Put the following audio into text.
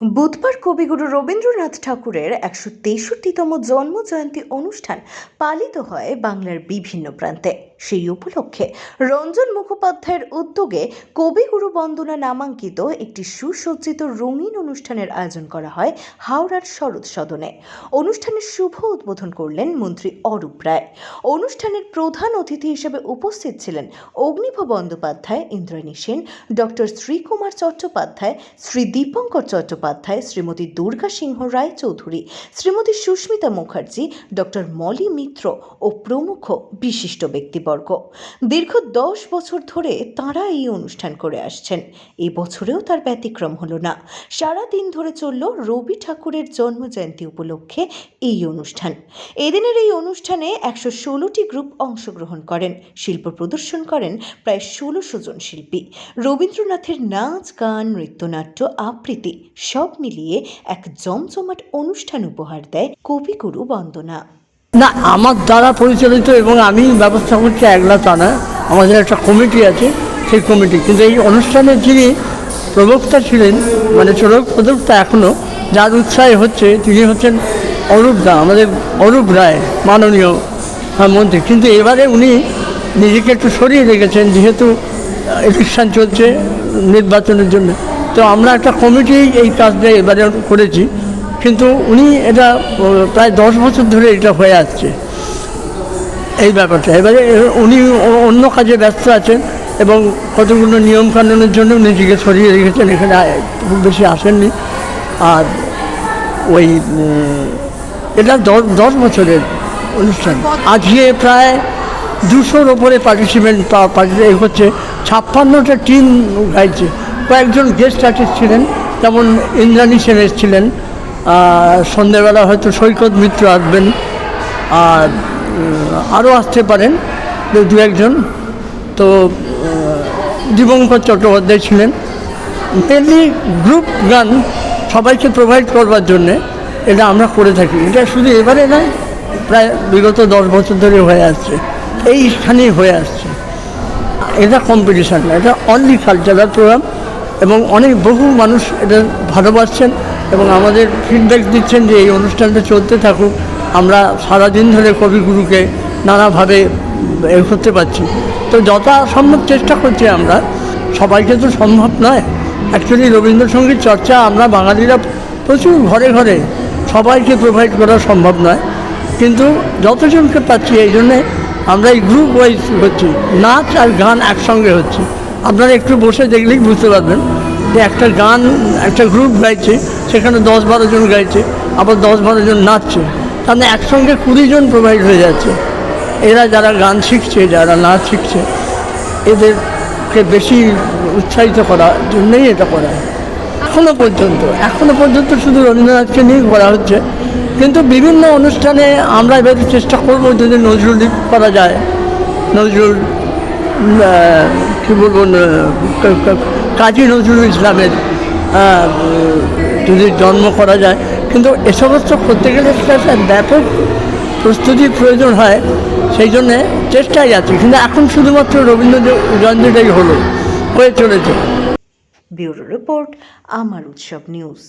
বুধবার কবিগুরু রবীন্দ্রনাথ ঠাকুরের একশো তেষট্টিতম জন্মজয়ন্তী অনুষ্ঠান পালিত হয় বাংলার বিভিন্ন প্রান্তে। সেই উপলক্ষে রঞ্জন মুখোপাধ্যায়ের উদ্যোগে কবিগুরু বন্দনা নামাঙ্কিত একটি সুসজ্জিত রঙিন অনুষ্ঠানের আয়োজন করা হয় হাওড়ার শরৎ সদনে। অনুষ্ঠানের শুভ উদ্বোধন করলেন মন্ত্রী অরূপ রায়। অনুষ্ঠানের প্রধান অতিথি হিসেবে উপস্থিত ছিলেন অগ্নিভ বন্দ্যোপাধ্যায়, ইন্দ্রাণী সেন, ডক্টর শ্রীকুমার চট্টোপাধ্যায়, শ্রী দীপঙ্কর চট্টোপাধ্যায়, শ্রীমতী দুর্গা সিংহ রায় চৌধুরী শ্রীমতী সুস্মিতা মুখার্জি, ডক্টর মলি মিত্র ও প্রমুখ বিশিষ্ট ব্যক্তিবর্গ। দীর্ঘ দশ বছর ধরে তাঁরা এই অনুষ্ঠান করে আসছেন। এই বছরেও তার ব্যতিক্রম হলো না। সারা দিন ধরে চলল রবি ঠাকুরের জন্মজয়ন্তী উপলক্ষে এই অনুষ্ঠান। এদিনের এই অনুষ্ঠানে একশো ষোলোটি গ্রুপ অংশগ্রহণ করেন, শিল্প প্রদর্শন করেন প্রায় ষোলোশো জন শিল্পী। রবীন্দ্রনাথের নাচ, গান, নৃত্যনাট্য, আবৃত্তি সব মিলিয়ে এক জমজমাট অনুষ্ঠান উপহার দেয় কবিগুরু বন্দনা। না, আমার দ্বারা পরিচালিত এবং আমি ব্যবস্থা করছি একলা তা না। আমাদের একটা কমিটি আছে, সেই কমিটি। কিন্তু এই অনুষ্ঠানের যিনি প্রবক্তা ছিলেন মানে চোরক প্রবক্তা এখনও যার উৎসাহে হচ্ছে, তিনি হচ্ছেন অরূপ দা, আমাদের অরূপ রায়, মাননীয় মন্ত্রী। কিন্তু এবারে উনি নিজেকে একটু সরিয়ে রেখেছেন, যেহেতু ইলেকশন চলছে নির্বাচনের জন্য। তো আমরা একটা কমিটি এই কাজটা এবারে করেছি। কিন্তু উনি এটা প্রায় দশ বছর ধরে এটা হয়ে আসছে। এই ব্যাপারটা। এবারে উনি অন্য কাজে ব্যস্ত আছেন এবং কতগুলো নিয়মকানুনের জন্য নিজেকে সরিয়ে রেখেছেন, এখানে খুব বেশি আসেননি। আর ওই এটা দশ দশ বছরের অনুষ্ঠান। আজকে প্রায় দুশোর ওপরে পার্টিসিপেন্ট পার্টিসিপেট হচ্ছে ছাপ্পান্নটা টিম গাইছে। কয়েকজন গেস্ট আর্টিস্ট ছিলেন, যেমন ইন্দ্রাণী সেন এসেছিলেন সন্ধ্যেবেলা হয়তো সৈকত মিত্র আসবেন। আর আরও আসতে পারেন, দু একজন। তো দিবঙ্কর চট্টোপাধ্যায় ছিলেন। মেনলি গ্রুপ গান সবাইকে প্রোভাইড করবার জন্যে এটা আমরা করে থাকি। এটা শুধু এবারে নয়, প্রায় বিগত দশ বছর ধরে হয়ে আসছে। এইখানেই হয়ে আসছে। এটা কম্পিটিশান না এটা অনলি কালচারাল প্রোগ্রাম এবং অনেক বহু মানুষ এটা ভালোবাসছেন। এবং আমাদের ফিডব্যাক দিচ্ছেন যে এই অনুষ্ঠানটা চলতে থাকুক। আমরা সারাদিন ধরে কবিগুরুকে নানাভাবে এ করতে পারছি। তো যথাসম্ভব চেষ্টা করছি আমরা। সবাইকে তো সম্ভব নয়। অ্যাকচুয়ালি রবীন্দ্রসঙ্গীত চর্চা আমরা বাঙালিরা প্রচুর ঘরে ঘরে সবাইকে প্রোভাইড করা সম্ভব নয়। কিন্তু যতজনকে পাচ্ছি, এই জন্যে আমরা এই গ্রুপ ওয়াইজ হচ্ছি। নাচ আর গান একসঙ্গে হচ্ছে। আপনারা একটু বসে দেখলেই বুঝতে পারবেন। যে একটা গান, একটা গ্রুপ গাইছে, সেখানে দশ বারো জন গাইছে, আবার দশ বারো জন নাচছে। তাহলে একসঙ্গে কুড়ি জন প্রোভাইড হয়ে যাচ্ছে। এরা যারা গান শিখছে, যারা নাচ শিখছে, এদেরকে বেশি উৎসাহিত করার জন্যই এটা করা। হয় এখনও পর্যন্ত এখনও পর্যন্ত শুধু রবীন্দ্রনাথকে নিয়ে করা হচ্ছে। কিন্তু বিভিন্ন অনুষ্ঠানে আমরা এবার চেষ্টা করব যদি নজরুল করা যায়। নজরুল কী বলব কাজী নজরুল ইসলামের যদি জন্ম করা যায়। কিন্তু এ সমস্ত করতে গেলে সেটা ব্যাপক প্রস্তুতির প্রয়োজন হয়, সেই জন্যে চেষ্টাই আছে। কিন্তু এখন শুধুমাত্র রবীন্দ্র জয়ন্তীটাই হলো, হয়ে চলেছে। ব্যুরো রিপোর্ট, আমার উৎসব নিউজ।